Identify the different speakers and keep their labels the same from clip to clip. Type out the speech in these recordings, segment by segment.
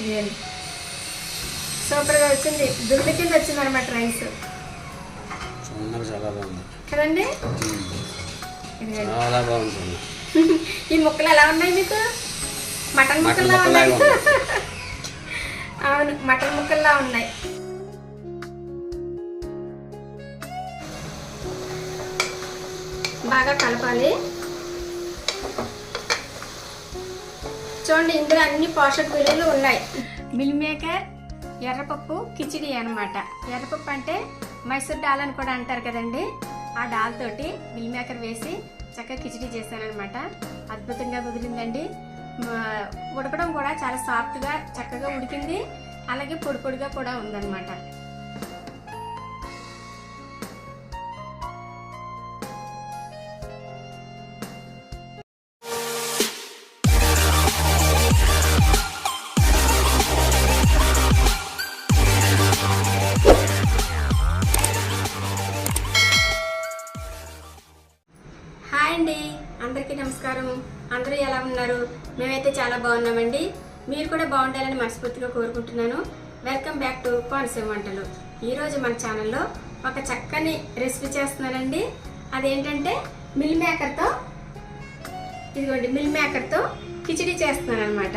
Speaker 1: ఇదేంటి సూపర్గా వచ్చింది. దుడ్డు కింద వచ్చింది అనమాట రైస్ కదండి? ఈ ముక్కలు ఎలా ఉన్నాయి మీకు? మటన్ ముక్కల్లా ఉన్నాయి. అవును మటన్ ముక్కల్లా ఉన్నాయి. బాగా కలపాలి. చూడండి ఇందులో అన్ని పోషక విలువలు ఉన్నాయి. మిల్ మేకర్ ఎర్రపప్పు కిచిడి అనమాట ఎర్రపప్పు అంటే మైసూర్ డాల్ అని కూడా అంటారు కదండి. ఆ డాల్ తోటి మిల్ మేకర్ వేసి చక్కగా కిచిడి చేశానమాట అద్భుతంగా కుదిరిందండి. ఉడకడం కూడా చాలా సాఫ్ట్గా చక్కగా ఉడికింది. అలాగే పొడి పొడిగా కూడా ఉందన్నమాట. హాయ్ అండి. అందరికీ నమస్కారం. అందరూ ఎలా ఉన్నారు? మేమైతే చాలా బాగున్నామండి. మీరు కూడా బాగుండాలని మనస్ఫూర్తిగా కోరుకుంటున్నాను. వెల్కమ్ బ్యాక్ టు కోనసీమ వంటలు. ఈరోజు మన ఛానల్లో ఒక చక్కని రెసిపీ చేస్తున్నానండి. అదేంటంటే మిల్ మేకర్తో ఇదిగోండి మిల్ మేకర్తో కిచిడి చేస్తున్నాను అనమాట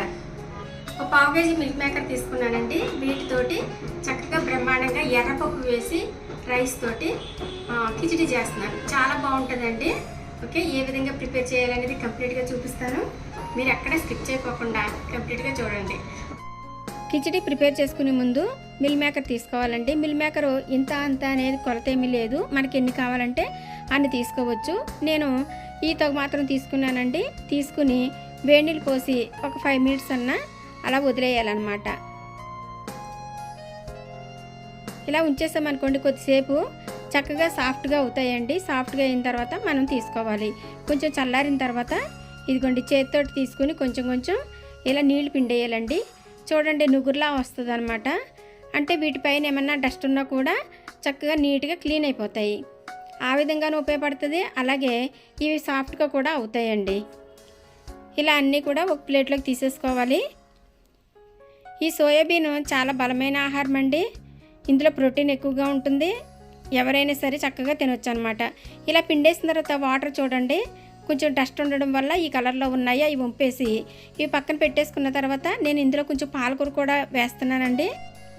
Speaker 1: ఒక పావు కేజీ మిల్క్ మేకర్ తీసుకున్నానండి. వీటితోటి చక్కగా బ్రహ్మాండంగా ఎర్రపప్పు వేసి రైస్ తోటి కిచిడి చేస్తున్నాను. చాలా బాగుంటుందండి. ఓకే ఏ విధంగా ప్రిపేర్ చేయాలనేది కంప్లీట్గా చూపిస్తాను. మీరు ఎక్కడ స్కిప్ చేయకోకుండా కంప్లీట్గా చూడండి. కిచిడి ప్రిపేర్ చేసుకునే ముందు మిల్ మేకర్ తీసుకోవాలండి. మిల్ మేకర్ ఇంత అంత అనేది కొరత ఏమీ లేదు. మనకి ఎన్ని కావాలంటే అన్ని తీసుకోవచ్చు. నేను ఈ తగు మాత్రం తీసుకున్నానండి. తీసుకుని వేడి నీళ్ళు పోసి ఒక ఫైవ్ మినిట్స్ అన్నా అలా వదిలేయాలన్నమాట. ఇలా ఉంచేసామనుకోండి కొద్దిసేపు చక్కగా సాఫ్ట్గా అవుతాయండి. సాఫ్ట్గా అయిన తర్వాత మనం తీసుకోవాలి. కొంచెం చల్లారిన తర్వాత ఇదిగోండి చేతితోటి తీసుకుని కొంచెం కొంచెం ఇలా నీళ్ళు పిండేయాలండి. చూడండి నుగురులా వస్తుంది అనమాట అంటే వీటిపైన ఏమన్నా డస్ట్ ఉన్నా కూడా చక్కగా నీట్గా క్లీన్ అయిపోతాయి. ఆ విధంగానే ఉపయోగపడుతుంది. అలాగే ఇవి సాఫ్ట్గా కూడా అవుతాయండి. ఇలా అన్నీ కూడా ఒక ప్లేట్లోకి తీసేసుకోవాలి. ఈ సోయాబీన్ చాలా బలమైన ఆహారం అండి. ఇందులో ప్రోటీన్ ఎక్కువగా ఉంటుంది. ఎవరైనా సరే చక్కగా తినొచ్చు అనమాట ఇలా పిండేసిన తర్వాత వాటర్ చూడండి కొంచెం డస్ట్ ఉండడం వల్ల ఈ కలర్లో ఉన్నాయి అవి వంపేసి ఇవి పక్కన పెట్టేసుకున్న తర్వాత నేను ఇందులో కొంచెం పాలకూర కూడా వేస్తున్నానండి.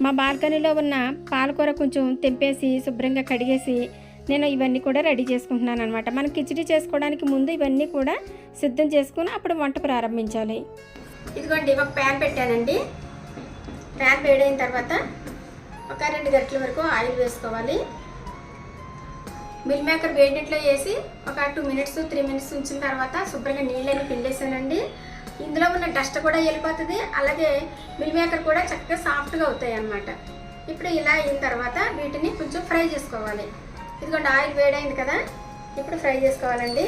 Speaker 1: మా బాల్కనీలో ఉన్న పాలకూర కొంచెం తెంపేసి శుభ్రంగా కడిగేసి నేను ఇవన్నీ కూడా రెడీ చేసుకుంటున్నాను అనమాట మనం కిచిడి చేసుకోవడానికి ముందు ఇవన్నీ కూడా సిద్ధం చేసుకుని అప్పుడు వంట ప్రారంభించాలి. ఇదిగోండి ఒక ప్యాన్ పెట్టానండి. ప్యాన్ వేడైన తర్వాత ఒక రెండు గంటల వరకు ఆయిల్ వేసుకోవాలి. మిల్ మేకర్ వేడినట్లో వేసి ఒక టూ మినిట్స్ త్రీ మినిట్స్ ఉంచిన తర్వాత శుభ్రంగా నీళ్ళని పిండేసానండి. ఇందులో ఉన్న డస్ట్ కూడా వెళ్ళిపోతుంది. అలాగే మిల్ మేకర్ కూడా చక్కగా సాఫ్ట్గా అవుతాయి అన్నమాట ఇప్పుడు ఇలా అయిన తర్వాత వీటిని కొంచెం ఫ్రై చేసుకోవాలి. ఇదిగోండి ఆయిల్ వేడైంది కదా? ఇప్పుడు ఫ్రై చేసుకోవాలండి.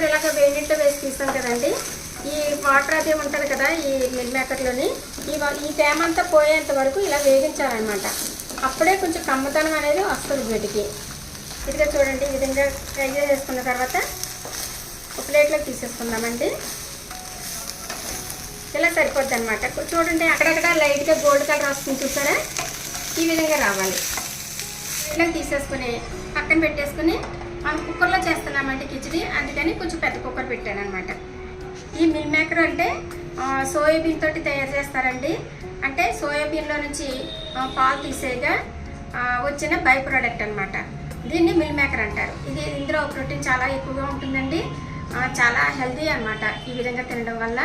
Speaker 1: మిల్ మేకర్ ఇలాగ వేడి వేసి తీస్తాం కదండి ఈ వాటర్ అది ఉంటుంది కదా ఈ మిల్ మేకర్లోని ఈ ఈ తేమ అంతా పోయేంత వరకు ఇలా వేగించాలన్నమాట. అప్పుడే కొంచెం కమ్మతనం అనేది వస్తుంది వీటికి ఇదిగా చూడండి ఈ విధంగా ఫ్రై చేసుకున్న తర్వాత ఒక ప్లేట్లోకి తీసేసుకుందామండి. ఇలా సరిపోద్ది అనమాట చూడండి అక్కడక్కడ లైట్గా గోల్డ్ కలర్ వస్తుంది చూసారా? ఈ విధంగా రావాలి. ఇట్లా తీసేసుకుని పక్కన పెట్టేసుకుని మనం కుక్కర్లో చేస్తున్నామంటే కిచిడి. అందుకని కొంచెం పెద్ద కుక్కర్ పెట్టాను అనమాట ఈ మిల్ మేకర్ అంటే సోయాబీన్ తోటి తయారు చేస్తారండి. అంటే సోయాబీన్లో నుంచి పాలు తీసేగా వచ్చిన బై ప్రోడక్ట్ అనమాట దీన్ని మిల్ మేకర్ అంటారు. ఇది ఇందులో ప్రోటీన్ చాలా ఎక్కువగా ఉంటుందండి. చాలా హెల్తీ అన్నమాట. ఈ విధంగా తినడం వల్ల.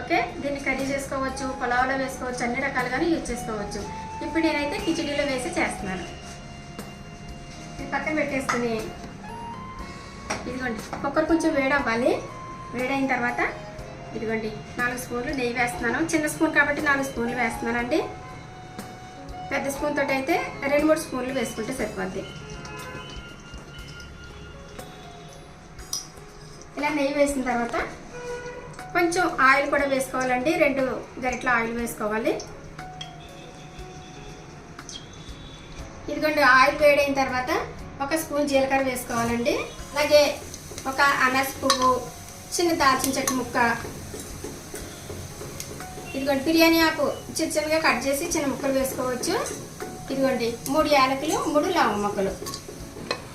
Speaker 1: ఓకే? దీన్ని కర్రీ చేసుకోవచ్చు పొలావులో వేసుకోవచ్చు అన్ని రకాలుగానే యూజ్ చేసుకోవచ్చు. ఇప్పుడు నేనైతే కిచిడీలో వేసి చేస్తున్నాను. పక్కన పెట్టేసుకుని ఇదిగోండి కుక్కర్ కొంచెం వేడవ్వాలి. వేడైన తర్వాత ఇదిగోండి నాలుగు స్పూన్లు నెయ్యి వేస్తున్నాను. చిన్న స్పూన్ కాబట్టి నాలుగు స్పూన్లు వేస్తున్నానండి. పెద్ద స్పూన్ తోటి అయితే రెండు మూడు స్పూన్లు వేసుకుంటే సరిపోద్ది. ఇలా నెయ్యి వేసిన తర్వాత కొంచెం ఆయిల్ కూడా వేసుకోవాలండి. రెండు గరిటల ఆయిల్ వేసుకోవాలి. ఇదిగోండి ఆయిల్ వేడైన తర్వాత ఒక స్పూన్ జీలకర్ర వేసుకోవాలండి. అలాగే ఒక అనాస పువ్వు చిన్న దాల్చిన చెట్టు ముక్క. ఇదిగోండి బిర్యానీ ఆకు చిన్న చిన్నగా కట్ చేసి చిన్న ముక్కలు వేసుకోవచ్చు. ఇదిగోండి మూడు యాలకులు మూడు లవంగ ముక్కలు.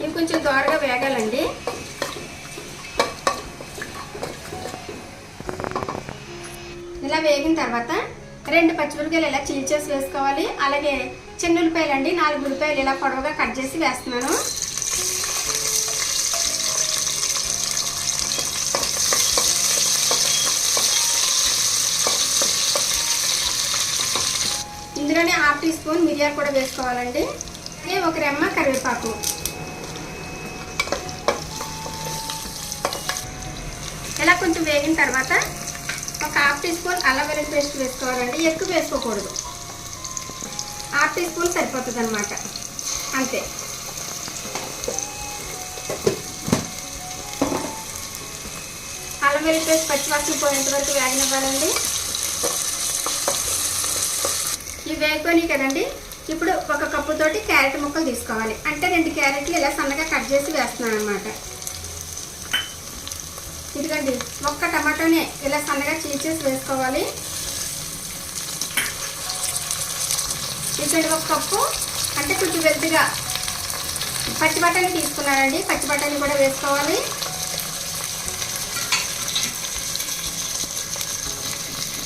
Speaker 1: ఇవి కొంచెం దోరగా వేగాలండి. ఇలా వేగిన తర్వాత రెండు పచ్చిమిరపకాయలు ఇలా చీల్చేసి వేసుకోవాలి. అలాగే చిన్న ఉల్లిపాయలు అండి నాలుగు ఉల్లిపాయలు ఇలా పొడవుగా కట్ చేసి వేస్తున్నాను. ఇందులోనే హాఫ్ టీ స్పూన్ మిరియాలు కూడా వేసుకోవాలండి. అలాగే ఒక రెమ్మ కరివేపాకు. ఇలా కొంచెం వేగిన తర్వాత ఒక హాఫ్ టీ స్పూన్ అల్లం వెల్లుల్లి పేస్ట్ వేసుకోవాలండి. ఎక్కువ వేసుకోకూడదు. హాఫ్ టీ స్పూన్ సరిపోతుంది అనమాట అంతే. అల్లం వెల్లుల్లి పేస్ట్ పచ్చివాసన పోయేంత వరకు వేగనివ్వాలండి. ఇవి వేగిపోయినాయి కదండి. ఇప్పుడు ఒక కప్పుతోటి క్యారెట్ ముక్కలు తీసుకోవాలి. అంటే రెండు క్యారెట్లు ఇలా సన్నగా కట్ చేసి వేస్తున్నాను అనమాట ఇదిగండి ఒక్క టమాటోని ఇలా సన్నగా చీల్చేసి వేసుకోవాలి. ఇక్కడ ఒక కప్పు అంటే కొంచెం పెద్దగా పచ్చి బఠానీ తీసుకున్నానండి. పచ్చి బఠానీ కూడా వేసుకోవాలి.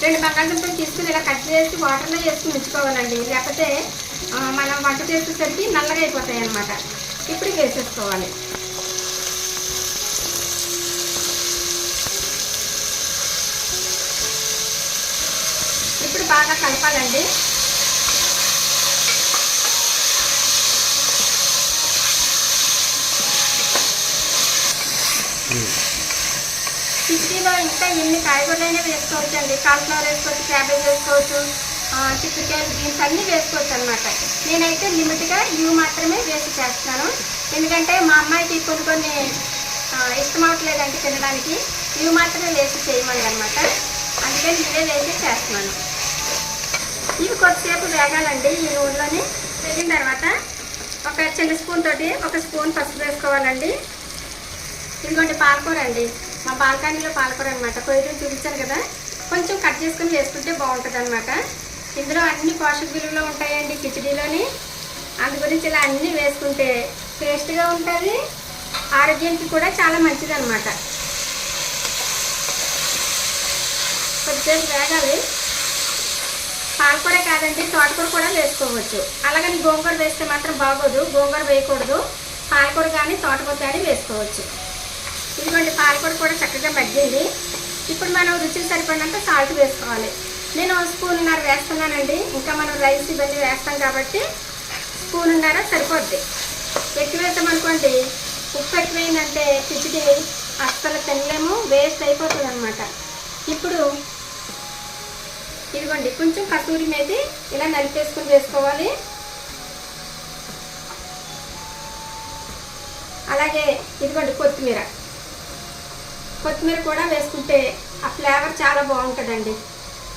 Speaker 1: రెండు బంగాళదుంపలు తీసుకుని ఇలా కట్ చేసి వాటర్లో వేసుకుని ఉంచుకోవాలండి. లేకపోతే మనం వంట చేసేసరికి నల్లగా అయిపోతాయి అన్నమాట. ఇప్పుడు వేసేసుకోవాలి. ఇప్పుడు బాగా కలపాలండి. కిచడీలో ఇంకా ఎన్ని కాయగూరలైనా వేసుకోవచ్చు అండి కాలిఫ్లవర్ వేసుకోవచ్చు క్యాబేజ్ వేసుకోవచ్చు ఆ, చిక్కుడుకాయలు బీన్స్ అన్నీ వేసుకోవచ్చు అనమాట నేనైతే లిమిట్గా ఇవి మాత్రమే వేసి చేస్తాను ఎందుకంటే మా అమ్మాయికి కొన్ని కొన్ని ఇష్టం అవట్లేదంటే తినడానికి. ఇవి మాత్రమే వేసి చేయమని అనమాట అందుకని ఇవే వేసి చేస్తున్నాను. ఇవి కొద్దిసేపు వేగాలండి ఈ నూనెలోని. వేగిన తర్వాత ఒక చిన్న స్పూన్ తోటి ఒక స్పూన్ పసుపు వేసుకోవాలండి. ఇదిగోండి పాలకూర అండి. మా బాల్కనీలో పాలకూర అనమాట కొయ్యడం చూపించాను కదా. కొంచెం కట్ చేసుకుని వేసుకుంటే బాగుంటుంది అనమాట ఇందులో అన్ని పోషక విలువలు ఉంటాయండి కిచడీలోని. అందు గురించి ఇలా అన్నీ వేసుకుంటే టేస్ట్గా ఉంటుంది. ఆరోగ్యానికి కూడా చాలా మంచిది అనమాట కొద్దిసేపు వేగాలి. పాలకూర కాదండి తోటకూర కూడా వేసుకోవచ్చు. అలాగని గోంగూర వేస్తే మాత్రం బాగోదు. గోంగూర వేయకూడదు. పాలకూర కానీ తోటకూర కానీ వేసుకోవచ్చు. ఇదిగోండి పాలకూర కూడా చక్కగా మగ్గింది. ఇప్పుడు మనం రుచికి సరిపడినంత సాల్ట్ వేసుకోవాలి. నేను స్పూన్నర వేస్తున్నానండి. ఇంకా మనం రైస్ ఇవన్నీ వేస్తాం కాబట్టి స్పూన్నర సరిపోద్ది. ఎక్కువ వేసామనుకోండి ఉప్పు ఎక్కువైందంటే కిచిడి అస్సలు తినలేము వేస్ట్ అయిపోతుంది అనమాట ఇప్పుడు ఇదిగోండి కొంచెం కసూరి మేతి ఇలా నలిపేసుకుని వేసుకోవాలి. అలాగే ఇదిగోండి కొత్తిమీర. కొత్తిమీర కూడా వేసుకుంటే ఆ ఫ్లేవర్ చాలా బాగుంటుందండి.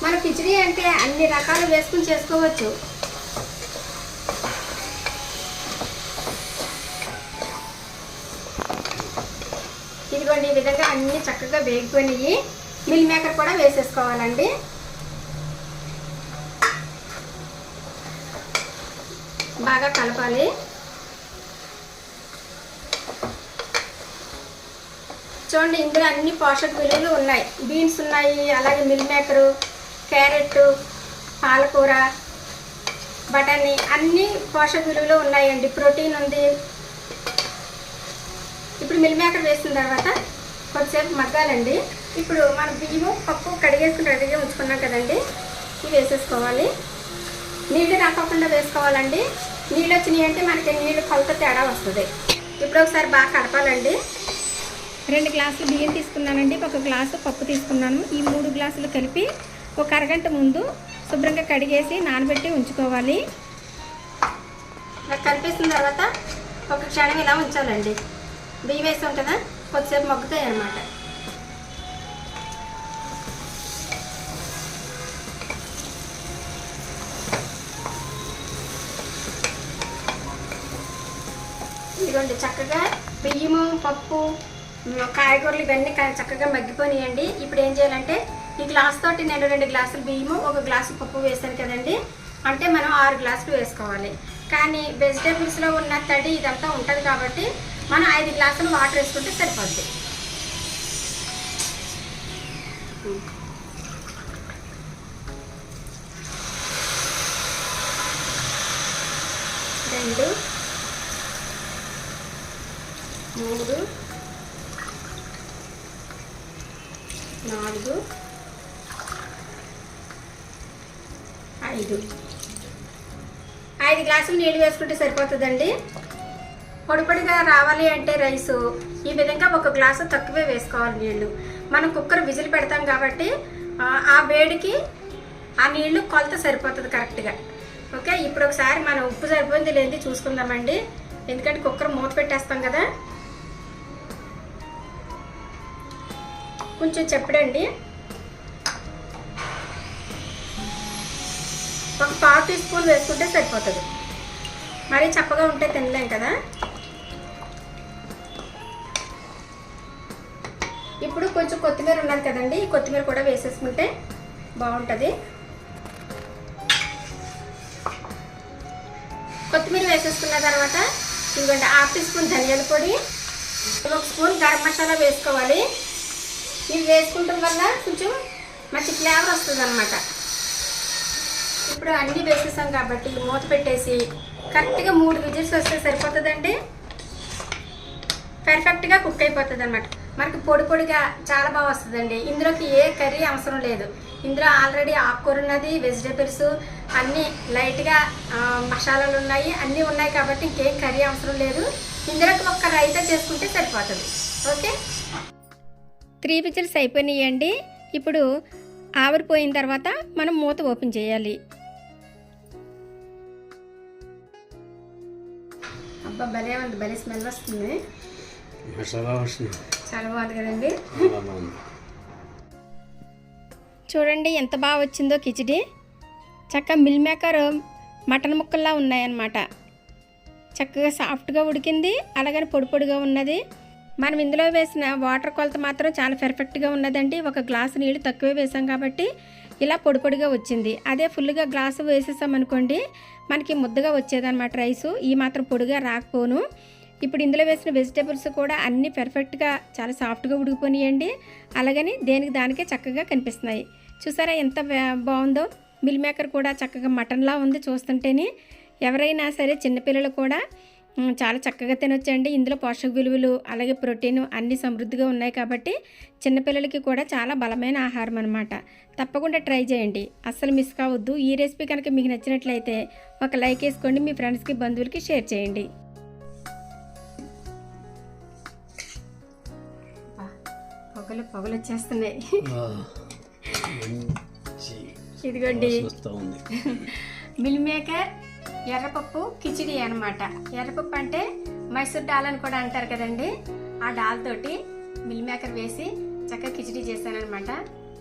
Speaker 1: మన కిచడీ అంటే అన్ని రకాలు వేసుకుని చేసుకోవచ్చు. ఇదిగోండి ఈ విధంగా అన్ని చక్కగా వేగిపోయినాయి. మిల్ మేకర్ కూడా వేసేసుకోవాలండి. బాగా కలపాలి. చూడండి ఇందులో అన్ని పోషక విలువలు ఉన్నాయి. బీన్స్ ఉన్నాయి అలాగే మిల్ మేకరు క్యారెట్ పాలకూర బఠానీ అన్ని పోషక విలువలు ఉన్నాయండి. ప్రోటీన్ ఉంది. ఇప్పుడు మిల్ మేకర్ వేసిన తర్వాత కొద్దిసేపు మగ్గాలండి. ఇప్పుడు మన బియ్యము పప్పు కడిగేసుకుని రెడీగా ఉంచుకున్నాం కదండి. ఇవి వేసేసుకోవాలి. నీళ్ళు రాకోకుండా వేసుకోవాలండి. నీళ్ళు వచ్చినాయి అంటే మనకి నీళ్ళు కొలత తేడా వస్తుంది. ఇప్పుడు ఒకసారి బాగా కడపాలండి. రెండు గ్లాసులు బియ్యం తీసుకున్నానండి. ఒక గ్లాసు పప్పు తీసుకున్నాను. ఈ మూడు గ్లాసులు కలిపి ఒక అరగంట ముందు శుభ్రంగా కడిగేసి నానబెట్టి ఉంచుకోవాలి. కలిపేసిన తర్వాత ఒక క్షణం ఇలా ఉంచాలండి. బియ్యం వేసి ఉంటుందా కొద్దిసేపు మొగ్గుతాయి అన్నమాట. ఇదిగోండి చక్కగా బియ్యము పప్పు కాయగూరలు ఇవన్నీ చక్కగా మగ్గిపోయినాయండి ఇప్పుడు ఏం చేయాలంటే ఈ గ్లాస్ తోటి నేను రెండు గ్లాసులు బియ్యము ఒక గ్లాసు పప్పు వేసాను కదండి. అంటే మనం ఆరు గ్లాసులు వేసుకోవాలి. కానీ వెజిటేబుల్స్లో ఉన్న తడి ఇదంతా ఉంటుంది కాబట్టి మనం ఐదు గ్లాసులు వాటర్ వేసుకుంటే సరిపోద్ది. రెండు మూడు నాలుగు. ఐదు. ఐదు గ్లాసులు నీళ్ళు వేసుకుంటే సరిపోతుందండి? పొడిపొడిగా రావాలి అంటే రైసు. ఈ విధంగా ఒక గ్లాసు తక్కువే వేసుకోవాలి నీళ్ళు మనం కుక్కర్ విజిల్ పెడతాం కాబట్టి ఆ, వేడికి ఆ నీళ్ళు కొలత సరిపోతుంది కరెక్ట్గా. ఓకే? ఇప్పుడు ఒకసారి మనం ఉప్పు సరిపోయింది లేని చూసుకుందామండి. ఎందుకంటే కుక్కర్ మూత పెట్టేస్తాం కదా. కొంచెం చెప్పడండి. ఒక పావు టీ స్పూన్ వేసుకుంటే సరిపోతుంది. మరీ చప్పగా ఉంటే తినలేం కదా. ఇప్పుడు కొంచెం కొత్తిమీర ఉన్నది కదండి ఈ కొత్తిమీర కూడా వేసేసుకుంటే బాగుంటుంది. కొత్తిమీర వేసేసుకున్న తర్వాత ఇదిగోండి హాఫ్ టీ స్పూన్ ధనియాల పొడి ఒక స్పూన్ గరం మసాలా వేసుకోవాలి. ఇవి వేసుకుంటాం వల్ల కొంచెం మంచి ఫ్లేవర్ వస్తుంది అనమాట ఇప్పుడు అన్నీ వేసేసాం కాబట్టి మూత పెట్టేసి కరెక్ట్గా మూడు విజిల్స్ వస్తే సరిపోతుందండి. పర్ఫెక్ట్గా కుక్ అయిపోతుంది అనమాట మనకి పొడి పొడిగా చాలా బాగా వస్తుందండి. ఇందులోకి ఏ కర్రీ అవసరం లేదు. ఇందులో ఆల్రెడీ ఆకుకూర ఉన్నది వెజిటేబుల్స్ అన్నీ లైట్గా మసాలాలు ఉన్నాయి అన్నీ ఉన్నాయి కాబట్టి ఇంకేం కర్రీ అవసరం లేదు. ఇందులోకి ఒక్క రైతా చేసుకుంటే సరిపోతుంది. ఓకే? త్రీ విజిల్స్ అయిపోయినాయండి. ఇప్పుడు ఆవిరిపోయిన తర్వాత మనం మూత ఓపెన్ చేయాలి. అబ్బా భలే ఉంది భలే స్మెల్ వస్తుంది. చాలా బాగుంది కదండి. చూడండి ఎంత బాగా వచ్చిందో కిచిడి. చక్క మిల్ మేకర్ మటన్ ముక్కల్లా ఉన్నాయన్నమాట. చక్కగా సాఫ్ట్గా ఉడికింది అలాగని పొడి పొడిగా ఉన్నది. మనం ఇందులో వేసిన వాటర్ కొలత మాత్రం చాలా పెర్ఫెక్ట్గా ఉన్నదండి. ఒక గ్లాసు నీళ్ళు తక్కువే వేసాం కాబట్టి ఇలా పొడి పొడిగా వచ్చింది. అదే ఫుల్గా గ్లాసు వేసేసామనుకోండి మనకి ముద్దగా వచ్చేదన్నమాట రైసు. ఈ మాత్రం పొడిగా రాకపోను. ఇప్పుడు ఇందులో వేసిన వెజిటేబుల్స్ కూడా అన్నీ పెర్ఫెక్ట్గా చాలా సాఫ్ట్గా ఉడికిపోయాయండి అలాగని దేనికి దానికే చక్కగా కనిపిస్తున్నాయి. చూసారా ఎంత బాగుందో? మిల్ మేకర్ కూడా చక్కగా మటన్లా ఉంది చూస్తుంటేనే. ఎవరైనా సరే చిన్నపిల్లలు కూడా చాలా చక్కగా తినొచ్చండి. ఇందులో పోషక విలువలు అలాగే ప్రోటీన్ అన్ని సమృద్ధిగా ఉన్నాయి కాబట్టి చిన్నపిల్లలకి కూడా చాలా బలమైన ఆహారం అనమాట తప్పకుండా ట్రై చేయండి. అస్సలు మిస్ కావద్దు. ఈ రెసిపీ కనుక మీకు నచ్చినట్లయితే ఒక లైక్ వేసుకోండి మీ ఫ్రెండ్స్కి బంధువులకి షేర్ చేయండి. పొగలు పొగలు వచ్చేస్తున్నాయి. ఇదిగోండి. మిల్ మేకర్ ఎర్రపప్పు కిచిడి అనమాట ఎర్రపప్పు అంటే మైసూర్ డాల్ అని కూడా అంటారు కదండి. ఆ డాల్ తోటి మిల్ మేకర్ వేసి చక్కగా కిచిడి చేశానమాట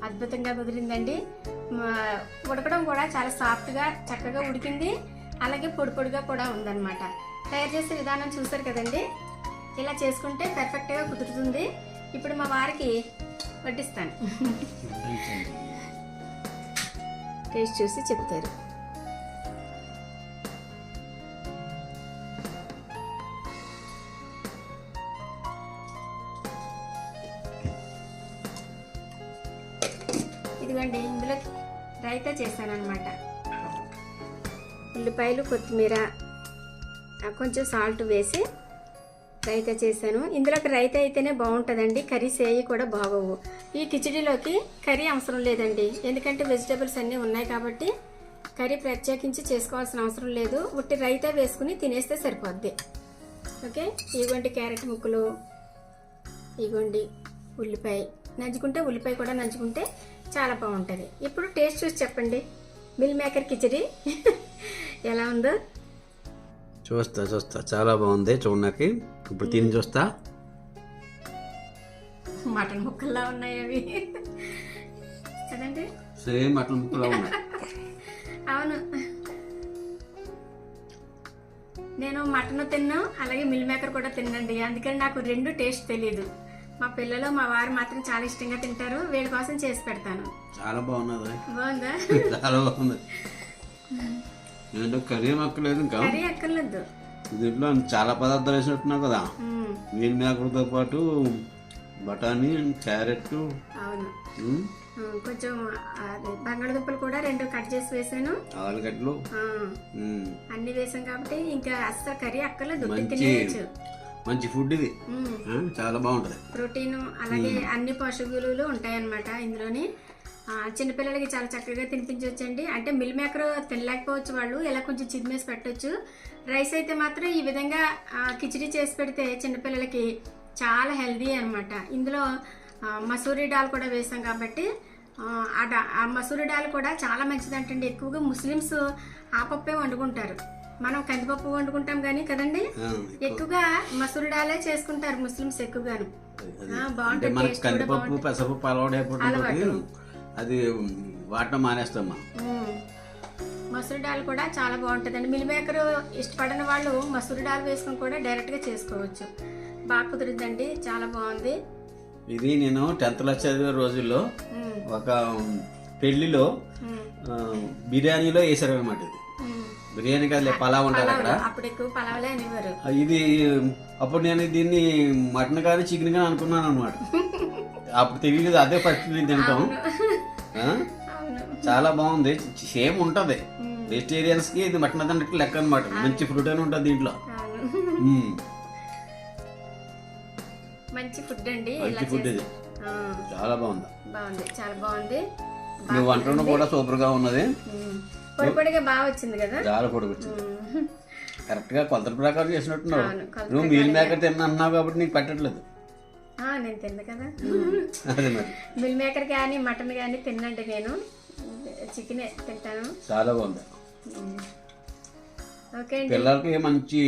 Speaker 1: అద్భుతంగా కుదిరిందండి. ఉడకడం కూడా చాలా సాఫ్ట్గా చక్కగా ఉడికింది. అలాగే పొడి పొడిగా కూడా ఉందన్నమాట. తయారు చేసే విధానం చూసారు కదండి. ఇలా చేసుకుంటే పర్ఫెక్ట్గా కుదురుతుంది. ఇప్పుడు మా వారికి వడ్డిస్తాను. టేస్ట్ చూసి చెప్తారు. రైతా చేశానమాట ఉల్లిపాయలు కొత్తిమీర కొంచెం సాల్ట్ వేసి రైతా చేశాను. ఇందులోకి రైతా అయితేనే బాగుంటుందండి. కర్రీస్ ఏవి కూడా బాగోవు. ఈ కిచడీలోకి కర్రీ అవసరం లేదండి. ఎందుకంటే వెజిటేబుల్స్ అన్నీ ఉన్నాయి కాబట్టి కర్రీ ప్రత్యేకించి చేసుకోవాల్సిన అవసరం లేదు. ఉట్టి రైతా వేసుకుని తినేస్తే సరిపోద్ది. ఓకే? ఇగోండి క్యారెట్ ముక్కలు ఇగోండి ఉల్లిపాయ. నంచుకుంటే ఉల్లిపాయ కూడా నంచుకుంటే చాలా బాగుంటుంది. ఇప్పుడు టేస్ట్ చూసి చెప్పండి. Meal maker khichdi. ఎలా ఉందో?
Speaker 2: చూస్తా చూస్తా. చాలా బాగుంది చూడడానికి. ఇప్పుడు తిని చూస్తా.
Speaker 1: మటన్ ముక్కల్లా ఉన్నాయి అవి. కదండి
Speaker 2: సేమ్ మటన్ ముక్కలా ఉన్నాయి.
Speaker 1: అవును. నేను మటన్ తిన్నాను అలాగే మిల్ మేకర్ కూడా తినండి అందుకని నాకు రెండు టేస్ట్ తెలియదు మా పిల్లలు మా వారు మాత్రం చాలా ఇష్టంగా తింటారు. వీళ్ళ కోసం చేసి పెడతాను.
Speaker 2: చాలా బాగున్నది
Speaker 1: బాగుందా?
Speaker 2: చాలా బాగుంది. ఏంటో కర్రీ మక్కలేదు ఇంకా?
Speaker 1: కర్రీ అక్కర్లేదు.
Speaker 2: దీంట్లో చాలా పదార్థాలు వేసినట్టున్నావు కదా. మీల్ మేకర్తో పాటు బఠానీ క్యారెట్.
Speaker 1: అవును. కొంచెం బంగాళదుంపలు కూడా రెండు కట్ చేసి వేసాను.
Speaker 2: ఆలుగడ్డలు.
Speaker 1: అన్ని వేసాం కాబట్టి ఇంకా అస్సలు కర్రీ అక్కర్లేదు. తినేయచ్చు.
Speaker 2: మంచి ఫుడ్ ఇది. చాలా బాగుంటుంది.
Speaker 1: ప్రోటీన్ అలాగే అన్ని పోషక విలువలు ఉంటాయన్నమాట ఇందులోని. చిన్నపిల్లలకి చాలా చక్కగా తినిపించవచ్చండి అంటే మిల్ మేకర్ తినలేకపోవచ్చు వాళ్ళు ఇలా కొంచెం చిదిమేసి పెట్టొచ్చు. రైస్ అయితే మాత్రం ఈ విధంగా కిచిడి చేసి పెడితే చిన్నపిల్లలకి చాలా హెల్దీ అన్నమాట. ఇందులో మసూరి డాల్ కూడా వేసాం కాబట్టి ఆ, మసూరి డాల్ కూడా చాలా మంచిదంటండి. ఎక్కువగా ముస్లిమ్స్ ఆ పప్పే వండుకుంటారు. మనం కందిపప్పు వండుకుంటాం కానీ కదండి? ఎక్కువగా మసూరి డాలే చేసుకుంటారు ముస్లిమ్స్ ఎక్కువగాను. బాగుంటుంది
Speaker 2: కందిపప్పు పెసరపప్పు అలవాటు అది వాడటం మానేస్తామా?
Speaker 1: మ్మ్. మసూరి డాల్ కూడా చాలా బాగుంటుందండి. మిల్ మేకర్ ఇష్టపడిన వాళ్ళు మసూరి డాల్ వేసుకొని కూడా డైరెక్ట్గా చేసుకోవచ్చు. బాగా కుదురుద్దండి. చాలా బాగుంది.
Speaker 2: ఇది నేను టెన్త్లో చదివే రోజుల్లో. ఒక పెళ్ళిలో బిర్యానీలో వేసారు అనమాట ఇది. బిర్యానీ కాదు పలావ్ ఉంటారు అక్కడ.
Speaker 1: పలావులు అప్పుడు ఎక్కువ పలావలే అనేవారు.
Speaker 2: ఇది అప్పుడు నేను దీన్ని మటన్ కానీ చికెన్ కానీ అనుకున్నాను అనమాట అప్పుడు తెలియదు అదే ఫస్ట్ నేను తింటాం చాలా బాగుంది. సేమ్ ఉంటది.
Speaker 1: మ్మ్.
Speaker 2: వెజిటేరియన్స్కి ఇది మటన్ తిన్నట్టు లెక్క అనమాట మంచి ప్రోటీన్ ఉంటుంది దీంట్లో.
Speaker 1: మంచి ఫుడ్ అండి.
Speaker 2: మంచి ఫుడ్ ఇది. చాలా బాగుంది.
Speaker 1: బాగుంది. చాలా బాగుంది.
Speaker 2: నువ్వు వంటను కూడా సూపర్గా ఉన్నది.
Speaker 1: పొడి పొడిగా బాగా వచ్చింది కదా?
Speaker 2: చాలా పొడిగొచ్చింది
Speaker 1: మ్మ్.
Speaker 2: కరెక్ట్గా కొలతల ప్రకారం చేసినట్టున్నావు. నువ్వు మీల్ మేకర్ తిన్నా అన్నావు కాబట్టి నీకు పెట్టట్లేదు.
Speaker 1: ఆ, నేను తిన్నా కదా.
Speaker 2: అదే మరి.
Speaker 1: మిల్ మేకర్ కానీ మటన్ కానీ తిన్నండి నేను చికెనే తింటాను.
Speaker 2: చాలా బాగుంది.
Speaker 1: ఓకే
Speaker 2: పిల్లలకి మంచి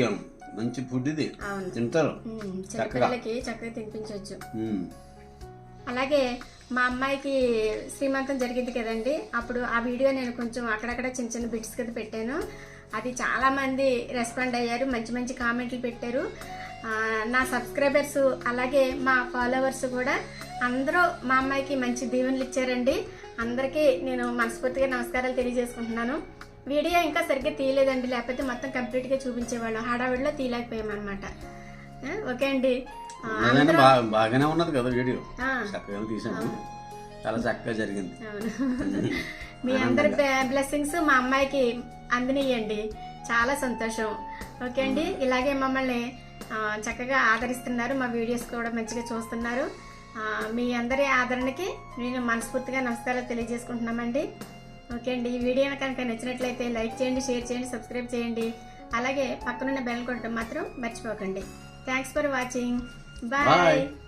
Speaker 2: మంచి ఫుడ్ ఇది. తింటారు.
Speaker 1: చక్కగా. తినిపించవచ్చు. అలాగే మా అమ్మాయికి శ్రీమంతం జరిగింది కదండి. అప్పుడు ఆ వీడియో నేను కొంచెం అక్కడక్కడ చిన్న చిన్న బిట్స్ కింద పెట్టాను. అది చాలామంది రెస్పాండ్ అయ్యారు మంచి మంచి కామెంట్లు పెట్టారు. నా సబ్స్క్రైబర్స్ అలాగే మా ఫాలోవర్స్ కూడా అందరూ మా అమ్మాయికి మంచి దీవెనలు ఇచ్చారండి. అందరికీ నేను మనస్ఫూర్తిగా నమస్కారాలు తెలియజేసుకుంటున్నాను. వీడియో ఇంకా సరిగ్గా తీయలేదండి లేకపోతే మొత్తం కంప్లీట్గా చూపించేవాళ్ళం. హడావిడిలో తీయలేకపోయామన్నమాట. ఓకే అండి.
Speaker 2: ఏదైనా బాగానే ఉన్నది కదా వీడియో. చక్కగా తీసాను చాలా చక్కగా జరిగింది.
Speaker 1: మీ అందరి బ్లెస్సింగ్స్ మా అమ్మాయికి అందనియండి. చాలా సంతోషం. ఓకే అండి. ఇలాగే మమ్మల్ని చక్కగా ఆదరిస్తున్నారు. మా వీడియోస్ కూడా మంచిగా చూస్తున్నారు. మీ అందరి ఆదరణకి నేను మనస్ఫూర్తిగా నమస్కారాలు తెలియజేసుకుంటున్నామండి. ఓకే అండి. ఈ వీడియో కనుక నచ్చినట్లయితే లైక్ చేయండి షేర్ చేయండి సబ్స్క్రైబ్ చేయండి. అలాగే పక్కనున్న బెల్ కొట్టడం మాత్రం మర్చిపోకండి. Thanks for watching. Bye.
Speaker 2: Bye.